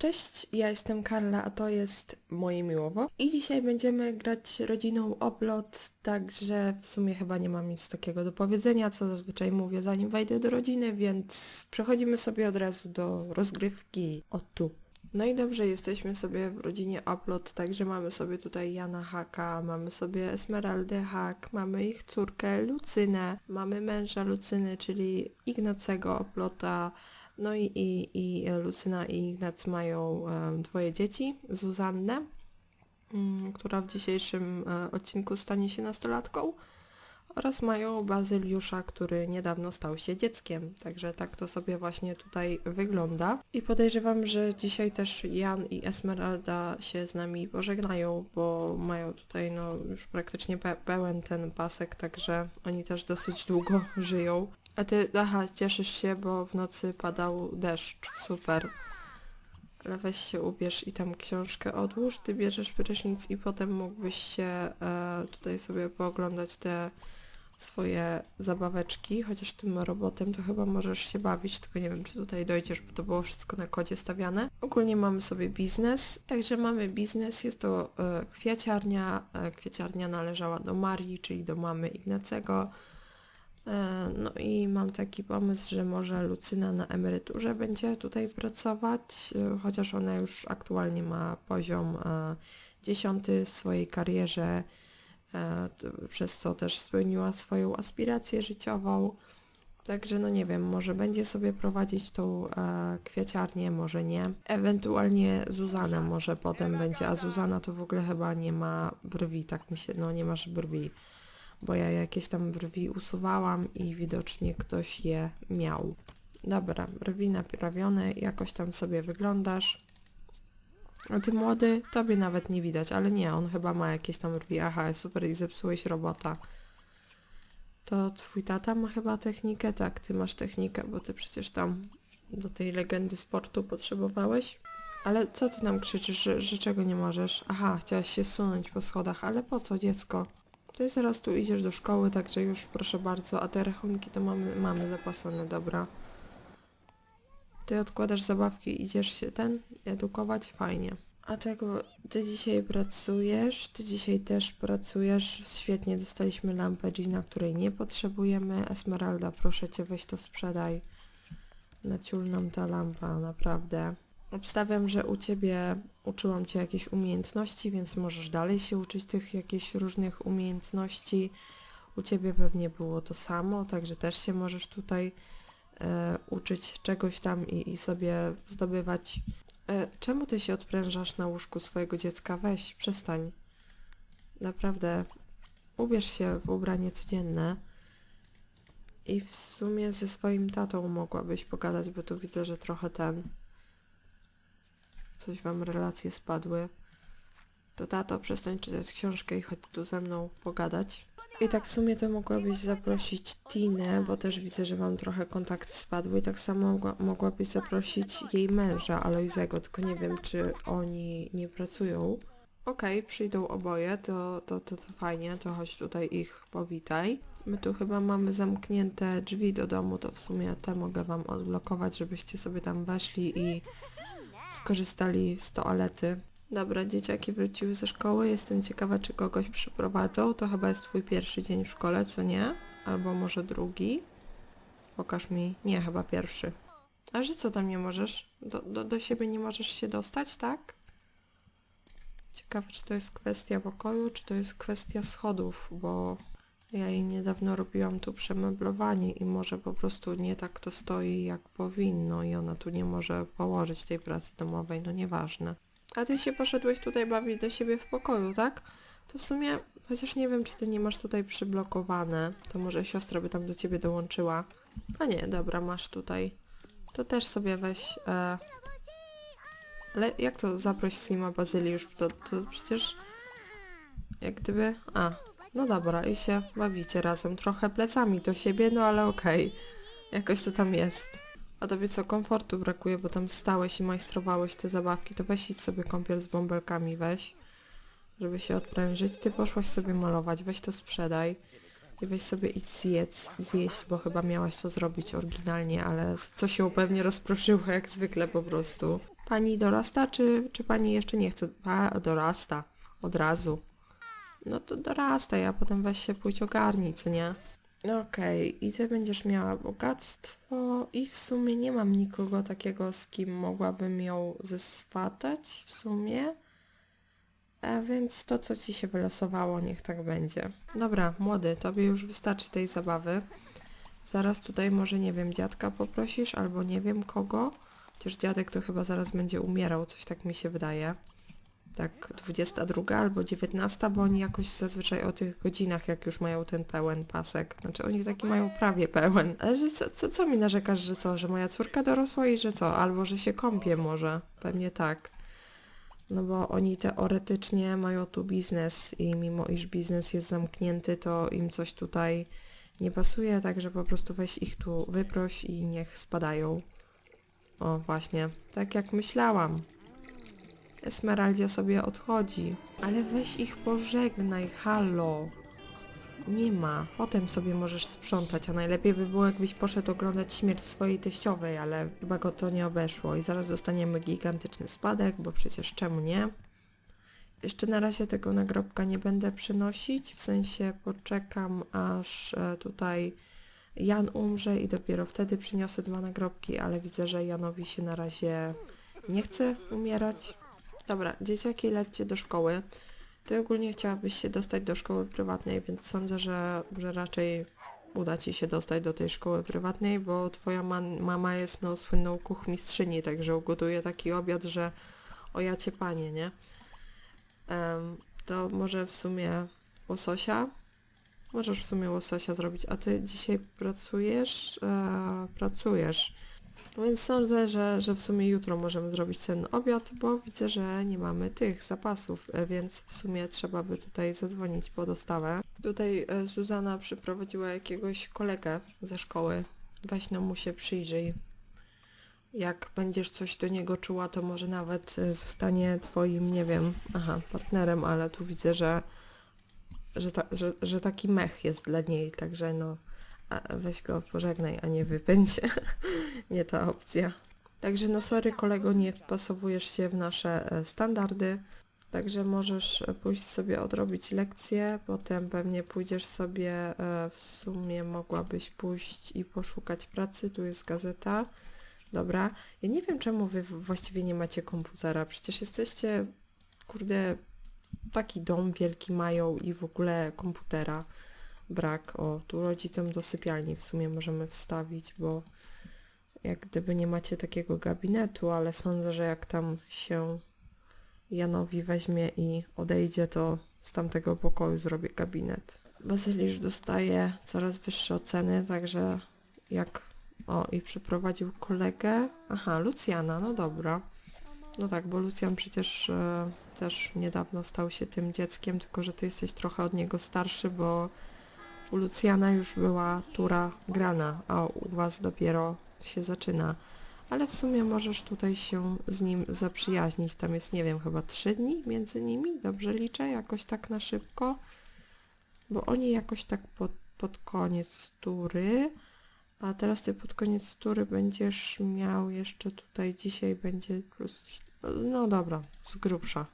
Cześć, ja jestem Karla, a to jest moje miłowo. I dzisiaj będziemy grać rodziną Oplot, także w sumie chyba nie mam nic takiego do powiedzenia, co zazwyczaj mówię zanim wejdę do rodziny, więc przechodzimy sobie od razu do rozgrywki. O tu. No i dobrze, jesteśmy sobie w rodzinie Oplot, także mamy sobie tutaj Jana Haka, mamy sobie Esmeraldę Hak, mamy ich córkę Lucynę, mamy męża Lucyny, czyli Ignacego Oplota, no i, i, i Lucyna i Ignac mają dwoje dzieci, Zuzannę, mm, która w dzisiejszym e, odcinku stanie się nastolatką oraz mają Bazyliusza, który niedawno stał się dzieckiem. Także tak to sobie właśnie tutaj wygląda. I podejrzewam, że dzisiaj też Jan i Esmeralda się z nami pożegnają, bo mają tutaj no już praktycznie pe- pełen ten pasek, także oni też dosyć długo żyją. A ty, aha, cieszysz się, bo w nocy padał deszcz. Super. Ale weź się ubierz i tam książkę odłóż, ty bierzesz prysznic i potem mógłbyś się e, tutaj sobie pooglądać te swoje zabaweczki, chociaż tym robotem to chyba możesz się bawić, tylko nie wiem czy tutaj dojdziesz, bo to było wszystko na kodzie stawiane. Ogólnie mamy sobie biznes, także mamy biznes, jest to e, kwiaciarnia, e, kwiaciarnia należała do Marii, czyli do mamy Ignacego. E, No i mam taki pomysł, że może Lucyna na emeryturze będzie tutaj pracować, e, chociaż ona już aktualnie ma poziom e, dziesiąty w swojej karierze, przez co też spełniła swoją aspirację życiową. Także no nie wiem, może będzie sobie prowadzić tą e, kwiaciarnię, może nie. Ewentualnie Zuzana może potem będzie, a Zuzana to w ogóle chyba nie ma brwi, tak mi się, no nie masz brwi bo ja jakieś tam brwi usuwałam i widocznie ktoś je miał. Dobra, brwi naprawione, jakoś tam sobie wyglądasz. A ty młody, tobie nawet nie widać, ale nie, on chyba ma jakieś tam brwi. Aha, super i zepsułeś robota. To twój tata ma chyba technikę? Tak, ty masz technikę, bo ty przecież tam do tej legendy sportu potrzebowałeś. Ale co ty nam krzyczysz, że, że czego nie możesz? Aha, chciałaś się sunąć po schodach, ale po co dziecko? Ty zaraz tu idziesz do szkoły, także już proszę bardzo, a te rachunki to mamy, mamy dobra. Ty odkładasz zabawki, idziesz się ten edukować, fajnie. A czego ty dzisiaj pracujesz? Ty dzisiaj też pracujesz. Świetnie, dostaliśmy lampę Gina, której nie potrzebujemy. Esmeralda, proszę cię, weź to sprzedaj. Naciul nam ta lampa, naprawdę. Obstawiam, że u ciebie uczyłam cię jakieś umiejętności, więc możesz dalej się uczyć tych jakichś różnych umiejętności. U ciebie pewnie było to samo, także też się możesz tutaj e, uczyć czegoś tam i, i sobie zdobywać. E, czemu ty się odprężasz na łóżku swojego dziecka? Weź, przestań. Naprawdę, ubierz się w ubranie codzienne. I w sumie ze swoim tatą mogłabyś pogadać, bo tu widzę, że trochę ten coś wam relacje spadły, to tato, przestań czytać książkę i chodź tu ze mną pogadać. I tak w sumie to mogłabyś zaprosić Tinę, bo też widzę, że wam trochę kontakty spadły i tak samo mogła, mogłabyś zaprosić jej męża, Aloizego, tylko nie wiem, czy oni nie pracują. Okej, przyjdą oboje, to, to, to, to fajnie, to chodź tutaj ich powitaj. My tu chyba mamy zamknięte drzwi do domu, to w sumie te mogę wam odblokować, żebyście sobie tam weszli i skorzystali z toalety. Dobra, dzieciaki wróciły ze szkoły. Jestem ciekawa, czy kogoś przyprowadzą. To chyba jest twój pierwszy dzień w szkole, co nie? Albo może drugi? Pokaż mi. Nie, chyba pierwszy. A że co tam nie możesz? Do, do, do siebie nie możesz się dostać, tak? Ciekawe, czy to jest kwestia pokoju, czy to jest kwestia schodów, bo ja jej niedawno robiłam tu przemeblowanie i może po prostu nie tak to stoi jak powinno i ona tu nie może położyć tej pracy domowej, no nieważne. A ty się poszedłeś tutaj bawić do siebie w pokoju, tak? To w sumie, chociaż nie wiem, czy ty nie masz tutaj przyblokowane, to może siostra by tam do ciebie dołączyła. A nie, dobra, masz tutaj. To też sobie weź... E... Ale jak to zaproś Slima Bazyliusz? To, to przecież... Jak gdyby... A, no dobra, i się bawicie razem. Trochę plecami do siebie, no ale okej. Jakoś to tam jest. A tobie co, komfortu brakuje, bo tam stałeś i majstrowałeś te zabawki, to weź idź sobie kąpiel z bąbelkami, weź. Żeby się odprężyć. Ty poszłaś sobie malować, weź to sprzedaj. I weź sobie idź zjedz, zjeść, bo chyba miałaś to zrobić oryginalnie, ale co się pewnie rozproszyło jak zwykle po prostu. Pani dorasta, czy, czy pani jeszcze nie chce? A, dorasta. Od razu. No to dorasta, ja potem weź się pójdź ogarnij, co nie? Okej, i ty będziesz miała bogactwo i w sumie nie mam nikogo takiego, z kim mogłabym ją zeswatać w sumie. A więc to, co ci się wylosowało, niech tak będzie. Dobra, młody, tobie już wystarczy tej zabawy. Zaraz tutaj może, nie wiem, dziadka poprosisz, albo nie wiem kogo. Chociaż dziadek to chyba zaraz będzie umierał, coś tak mi się wydaje. Tak 22 albo 19, bo oni jakoś zazwyczaj o tych godzinach, jak już mają ten pełen pasek. Znaczy oni taki mają prawie pełen. Ale że co, co, co mi narzekasz, że co, że moja córka dorosła i że co? Albo że się kąpie może. Pewnie tak. No bo oni teoretycznie mają tu biznes i mimo iż biznes jest zamknięty, to im coś tutaj nie pasuje, także po prostu weź ich tu wyproś i niech spadają. O, właśnie, tak jak myślałam. Esmeraldia sobie odchodzi. Ale weź ich pożegnaj, halo. Nie ma. Potem sobie możesz sprzątać, a najlepiej by było, jakbyś poszedł oglądać śmierć swojej teściowej, ale chyba go to nie obeszło i zaraz dostaniemy gigantyczny spadek, bo przecież czemu nie? Jeszcze na razie tego nagrobka nie będę przynosić, w sensie poczekam aż e, tutaj Jan umrze i dopiero wtedy przyniosę dwa nagrobki, ale widzę, że Janowi się na razie nie chce umierać. Dobra, dzieciaki lećcie do szkoły. Ty ogólnie chciałabyś się dostać do szkoły prywatnej, więc sądzę, że, że raczej uda ci się dostać do tej szkoły prywatnej, bo twoja mama jest no słynną kuchmistrzyni, także ugotuje taki obiad, że o ja cię panie, nie? Em, to może w sumie łososia? Możesz w sumie łososia zrobić, a ty dzisiaj pracujesz? E, pracujesz. Więc sądzę, że, że w sumie jutro możemy zrobić ten obiad, bo widzę, że nie mamy tych zapasów, e, więc w sumie trzeba by tutaj zadzwonić po dostawę. Tutaj e, Zuzana przyprowadziła jakiegoś kolegę ze szkoły. Weź no mu się przyjrzyj. Jak będziesz coś do niego czuła, to może nawet e, zostanie twoim, nie wiem, aha, partnerem, ale tu widzę, że, że, ta, że, że taki mech jest dla niej, także no weź go pożegnaj, a nie wypędź. nie ta opcja. Także no sorry kolego, nie wpasowujesz się w nasze e, standardy. Także możesz e, pójść sobie odrobić lekcję, potem pewnie pójdziesz sobie, e, w sumie mogłabyś pójść i poszukać pracy, tu jest gazeta. Dobra, ja nie wiem czemu wy właściwie nie macie komputera, przecież jesteście, kurde, taki dom wielki mają i w ogóle komputera brak. O, tu rodzicom do sypialni w sumie możemy wstawić, bo jak gdyby nie macie takiego gabinetu, ale sądzę, że jak tam się Janowi weźmie i odejdzie, to z tamtego pokoju zrobię gabinet. Bazylisz dostaje coraz wyższe oceny, także jak... O, i przyprowadził kolegę. Aha, Lucjana, no dobra. No tak, bo Lucjan przecież e, też niedawno stał się tym dzieckiem, tylko że ty jesteś trochę od niego starszy, bo u Lucjana już była tura grana, a u was dopiero się zaczyna. Ale w sumie możesz tutaj się z nim zaprzyjaźnić. Tam jest, nie wiem, chyba trzy dni między nimi. Dobrze liczę? Jakoś tak na szybko. Bo oni jakoś tak pod, pod koniec tury. A teraz ty pod koniec tury będziesz miał jeszcze tutaj dzisiaj będzie plus... No dobra, z grubsza.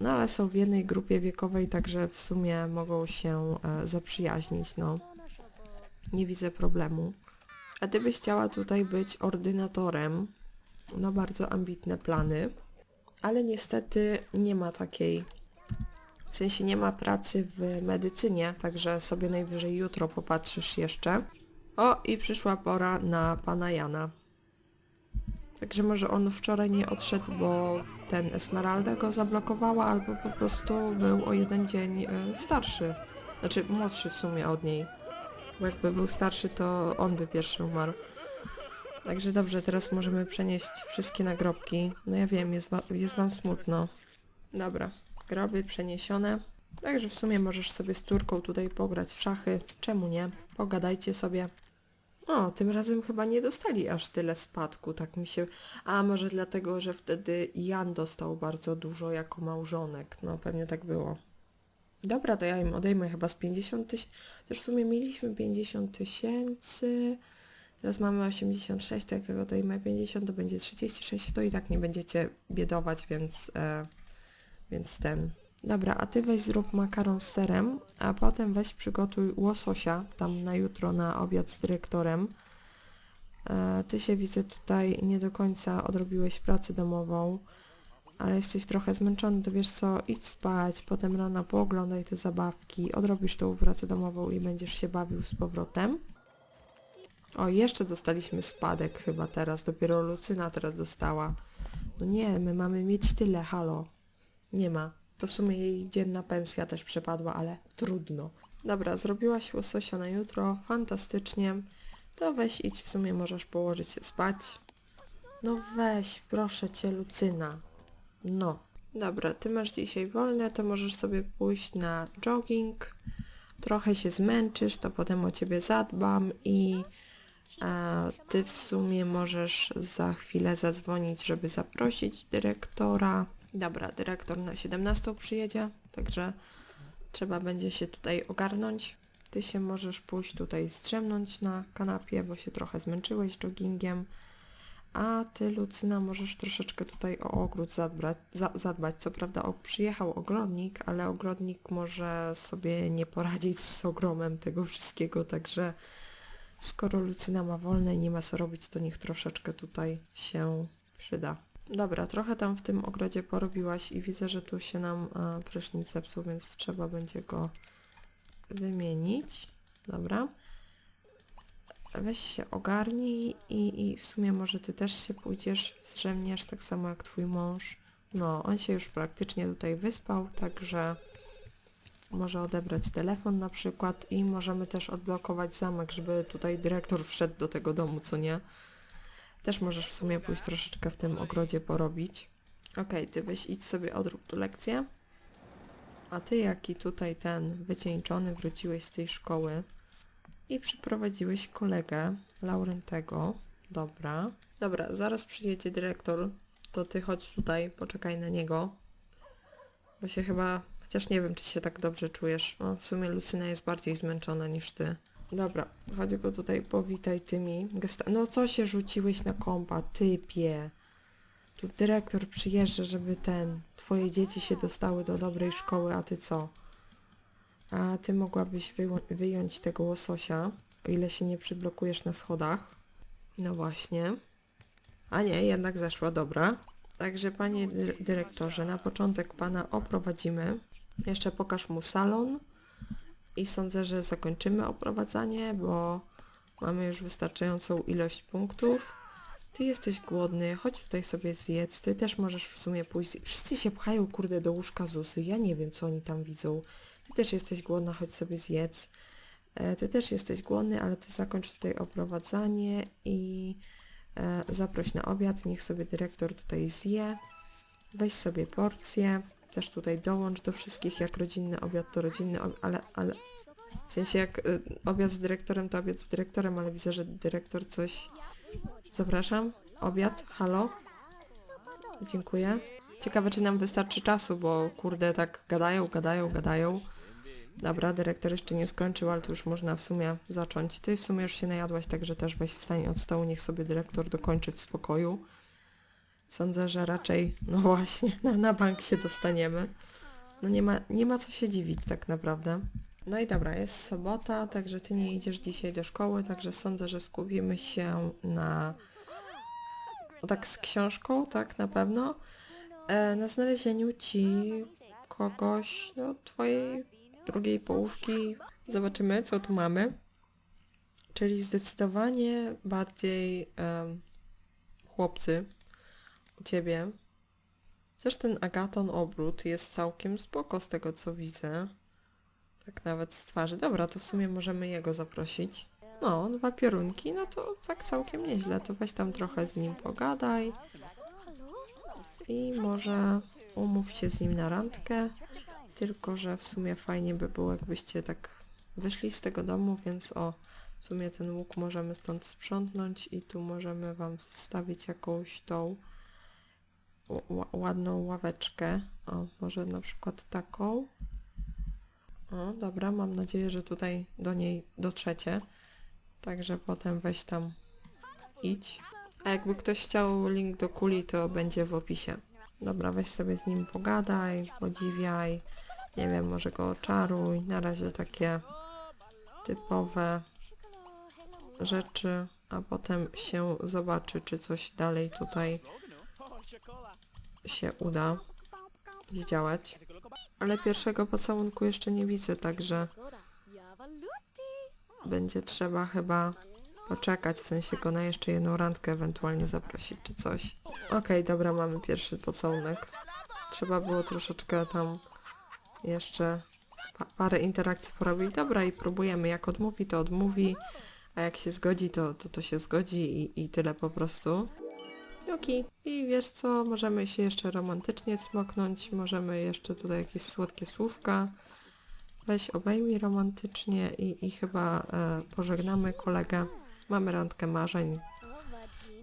No ale są w jednej grupie wiekowej, także w sumie mogą się e, zaprzyjaźnić, no. Nie widzę problemu. A ty byś chciała tutaj być ordynatorem. No bardzo ambitne plany. Ale niestety nie ma takiej... W sensie nie ma pracy w medycynie, także sobie najwyżej jutro popatrzysz jeszcze. O, i przyszła pora na pana Jana. Także może on wczoraj nie odszedł, bo ten Esmeralda go zablokowała, albo po prostu był o jeden dzień y, starszy. Znaczy młodszy w sumie od niej. Bo jakby był starszy, to on by pierwszy umarł. Także dobrze, teraz możemy przenieść wszystkie nagrobki. No ja wiem, jest, wa jest wam smutno. Dobra, groby przeniesione. Także w sumie możesz sobie z córką tutaj pograć w szachy. Czemu nie? Pogadajcie sobie. O, tym razem chyba nie dostali aż tyle spadku, tak mi się... A może dlatego, że wtedy Jan dostał bardzo dużo jako małżonek. No, pewnie tak było. Dobra, to ja im odejmę chyba z 50 tysięcy. Też w sumie mieliśmy 50 tysięcy. Teraz mamy 86, to jak ja dodajemy 50, to będzie 36, to i tak nie będziecie biedować, więc, e, więc ten. Dobra, a ty weź zrób makaron z serem, a potem weź przygotuj łososia tam na jutro na obiad z dyrektorem. E, ty się widzę tutaj nie do końca odrobiłeś pracę domową, ale jesteś trochę zmęczony, to wiesz co, idź spać, potem rano pooglądaj te zabawki, odrobisz tą pracę domową i będziesz się bawił z powrotem. O, jeszcze dostaliśmy spadek chyba teraz, dopiero Lucyna teraz dostała. No nie, my mamy mieć tyle, halo. Nie ma. To w sumie jej dzienna pensja też przepadła, ale trudno. Dobra, zrobiłaś łososia na jutro, fantastycznie. To weź idź, w sumie możesz położyć się spać. No weź, proszę cię, Lucyna. No. Dobra, ty masz dzisiaj wolne, to możesz sobie pójść na jogging. Trochę się zmęczysz, to potem o ciebie zadbam i a ty w sumie możesz za chwilę zadzwonić, żeby zaprosić dyrektora. Dobra, dyrektor na 17 przyjedzie, także trzeba będzie się tutaj ogarnąć. Ty się możesz pójść tutaj zdrzemnąć na kanapie, bo się trochę zmęczyłeś joggingiem. A ty, Lucyna, możesz troszeczkę tutaj o ogród zadbać. Za, zadbać. Co prawda o, przyjechał ogrodnik, ale ogrodnik może sobie nie poradzić z ogromem tego wszystkiego, także skoro Lucyna ma wolne i nie ma co robić, to niech troszeczkę tutaj się przyda. Dobra, trochę tam w tym ogrodzie porobiłaś i widzę, że tu się nam e, prysznic zepsuł, więc trzeba będzie go wymienić. Dobra. Weź się ogarnij i, i w sumie może ty też się pójdziesz, zdrzemniesz, tak samo jak twój mąż. No, on się już praktycznie tutaj wyspał, także może odebrać telefon na przykład i możemy też odblokować zamek, żeby tutaj dyrektor wszedł do tego domu, co nie? Też możesz w sumie pójść troszeczkę w tym ogrodzie porobić. Okej, ty weź idź sobie odrób tu lekcję. A ty jaki tutaj ten wycieńczony wróciłeś z tej szkoły i przyprowadziłeś kolegę Laurentego. Dobra. Dobra, zaraz przyjedzie dyrektor, to ty chodź tutaj, poczekaj na niego. Bo się chyba, chociaż nie wiem, czy się tak dobrze czujesz. No, w sumie Lucyna jest bardziej zmęczona niż ty. Dobra, chodź go tutaj, powitaj tymi. No co się rzuciłeś na kompa, typie? Tu dyrektor przyjeżdża, żeby ten, twoje dzieci się dostały do dobrej szkoły, a ty co? A ty mogłabyś wyjąć tego łososia, o ile się nie przyblokujesz na schodach. No właśnie. A nie, jednak zeszła, dobra. Także panie dy- dyrektorze, na początek pana oprowadzimy. Jeszcze pokaż mu salon i sądzę, że zakończymy oprowadzanie, bo mamy już wystarczającą ilość punktów. Ty jesteś głodny, chodź tutaj sobie zjedz, ty też możesz w sumie pójść. Wszyscy się pchają, kurde, do łóżka Zusy, ja nie wiem, co oni tam widzą. Ty też jesteś głodna, chodź sobie zjedz. E, Ty też jesteś głodny, ale ty zakończ tutaj oprowadzanie i e, zaproś na obiad, niech sobie dyrektor tutaj zje. Weź sobie porcję, też tutaj dołącz do wszystkich, jak rodzinny obiad to rodzinny ale, ale w sensie jak y, obiad z dyrektorem to obiad z dyrektorem, ale widzę, że dyrektor coś... Zapraszam, obiad, halo? Dziękuję. Ciekawe, czy nam wystarczy czasu, bo kurde, tak gadają, gadają, gadają. Dobra, dyrektor jeszcze nie skończył, ale tu już można w sumie zacząć. Ty w sumie już się najadłaś, także też weź wstań od stołu, niech sobie dyrektor dokończy w spokoju. Sądzę, że raczej, no właśnie, na, na bank się dostaniemy. No nie ma, nie ma co się dziwić tak naprawdę. No i dobra, jest sobota, także ty nie idziesz dzisiaj do szkoły, także sądzę, że skupimy się na... No tak z książką, tak na pewno. E, na znalezieniu ci kogoś, no twojej drugiej połówki. Zobaczymy, co tu mamy. Czyli zdecydowanie bardziej em, chłopcy ciebie. Też ten Agaton obrót jest całkiem spoko z tego co widzę. Tak nawet z twarzy. Dobra, to w sumie możemy jego zaprosić. No, dwa piorunki, no to tak całkiem nieźle. To weź tam trochę z nim pogadaj. I może umów się z nim na randkę. Tylko, że w sumie fajnie by było, jakbyście tak wyszli z tego domu, więc o, w sumie ten łuk możemy stąd sprzątnąć i tu możemy wam wstawić jakąś tą ładną ławeczkę. O, może na przykład taką. O, dobra, mam nadzieję, że tutaj do niej dotrzecie. Także potem weź tam idź. A jakby ktoś chciał link do kuli, to będzie w opisie. Dobra, weź sobie z nim pogadaj, podziwiaj. Nie wiem, może go oczaruj. Na razie takie typowe rzeczy, a potem się zobaczy, czy coś dalej tutaj się uda zdziałać. Ale pierwszego pocałunku jeszcze nie widzę, także będzie trzeba chyba poczekać, w sensie go na jeszcze jedną randkę ewentualnie zaprosić czy coś. Okej, dobra, mamy pierwszy pocałunek. Trzeba było troszeczkę tam jeszcze pa parę interakcji porobić. Dobra i próbujemy, jak odmówi to odmówi, a jak się zgodzi to to, to się zgodzi i, i tyle po prostu. Okej. I wiesz co, możemy się jeszcze romantycznie cmoknąć, możemy jeszcze tutaj jakieś słodkie słówka. Weź obejmij romantycznie i, i chyba e, pożegnamy kolegę. Mamy randkę marzeń,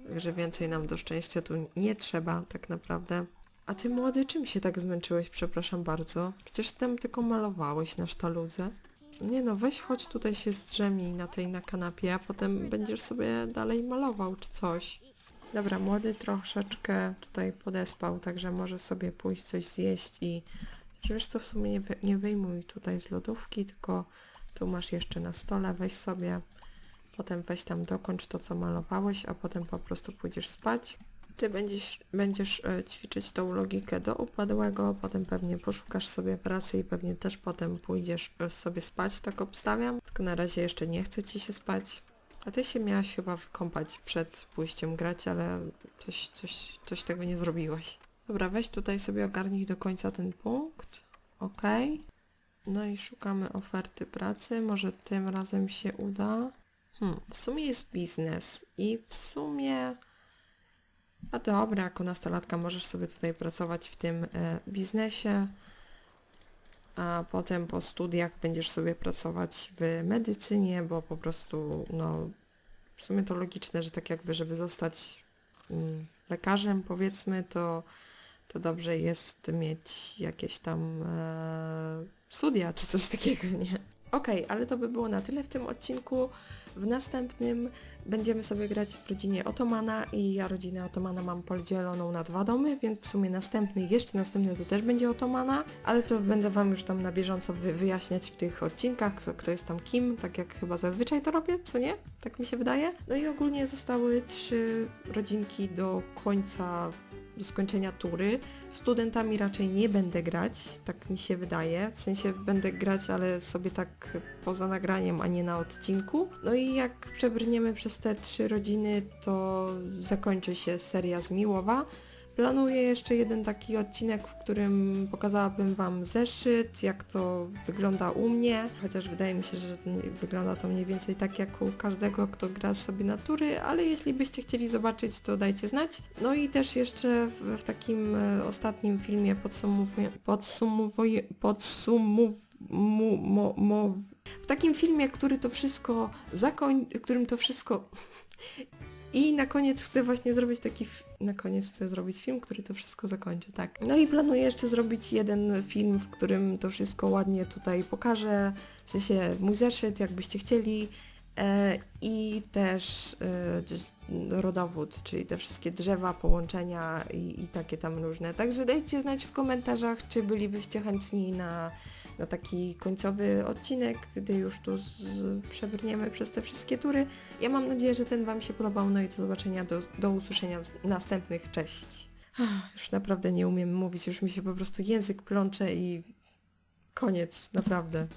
także więcej nam do szczęścia tu nie trzeba tak naprawdę. A ty młody, czym się tak zmęczyłeś, przepraszam bardzo? Przecież tam tylko malowałeś na sztaludze. Nie no, weź chodź tutaj się zdrzemnij na tej na kanapie, a potem będziesz sobie dalej malował czy coś. Dobra, młody troszeczkę tutaj podespał, także może sobie pójść coś zjeść i wiesz co, w sumie nie, wy, nie wyjmuj tutaj z lodówki, tylko tu masz jeszcze na stole, weź sobie, potem weź tam dokończ to, co malowałeś, a potem po prostu pójdziesz spać. Ty będziesz, będziesz e, ćwiczyć tą logikę do upadłego, potem pewnie poszukasz sobie pracy i pewnie też potem pójdziesz e, sobie spać, tak obstawiam. Tylko na razie jeszcze nie chce ci się spać. A ty się miałaś chyba wykąpać przed pójściem grać, ale coś, coś, coś tego nie zrobiłaś. Dobra, weź tutaj sobie ogarnij do końca ten punkt. Ok. No i szukamy oferty pracy. Może tym razem się uda. Hmm, w sumie jest biznes i w sumie... A dobra, jako nastolatka możesz sobie tutaj pracować w tym e, biznesie, a potem po studiach będziesz sobie pracować w medycynie, bo po prostu, no, w sumie to logiczne, że tak jakby, żeby zostać mm, lekarzem, powiedzmy, to, to dobrze jest mieć jakieś tam e, studia czy coś takiego, nie? Okej, ale to by było na tyle w tym odcinku. W następnym będziemy sobie grać w rodzinie Otomana i ja rodzinę Otomana mam podzieloną na dwa domy, więc w sumie następny, jeszcze następny to też będzie Otomana, ale to będę Wam już tam na bieżąco wy wyjaśniać w tych odcinkach, kto, kto jest tam kim, tak jak chyba zazwyczaj to robię, co nie? Tak mi się wydaje. No i ogólnie zostały trzy rodzinki do końca do skończenia tury. Studentami raczej nie będę grać, tak mi się wydaje. W sensie będę grać, ale sobie tak poza nagraniem, a nie na odcinku. No i jak przebrniemy przez te trzy rodziny, to zakończy się seria z Miłowa. Planuję jeszcze jeden taki odcinek, w którym pokazałabym Wam zeszyt, jak to wygląda u mnie, chociaż wydaje mi się, że wygląda to mniej więcej tak jak u każdego, kto gra sobie natury, ale jeśli byście chcieli zobaczyć, to dajcie znać. No i też jeszcze w, w takim e, ostatnim filmie podsumowuję, podsumowuję, podsumowuję, w takim filmie, który to wszystko zakoń, którym to wszystko i na koniec chcę właśnie zrobić taki, na koniec chcę zrobić film, który to wszystko zakończy, tak. No i planuję jeszcze zrobić jeden film, w którym to wszystko ładnie tutaj pokażę, w sensie mój zeszyt, jakbyście chcieli. E, I też e, rodowód, czyli te wszystkie drzewa, połączenia i, i takie tam różne. Także dajcie znać w komentarzach, czy bylibyście chętni na, na taki końcowy odcinek, gdy już tu przebrniemy przez te wszystkie tury. Ja mam nadzieję, że ten Wam się podobał, no i do zobaczenia, do, do usłyszenia w następnych. Cześć! Ach, Już naprawdę nie umiem mówić, już mi się po prostu język plącze i koniec, naprawdę.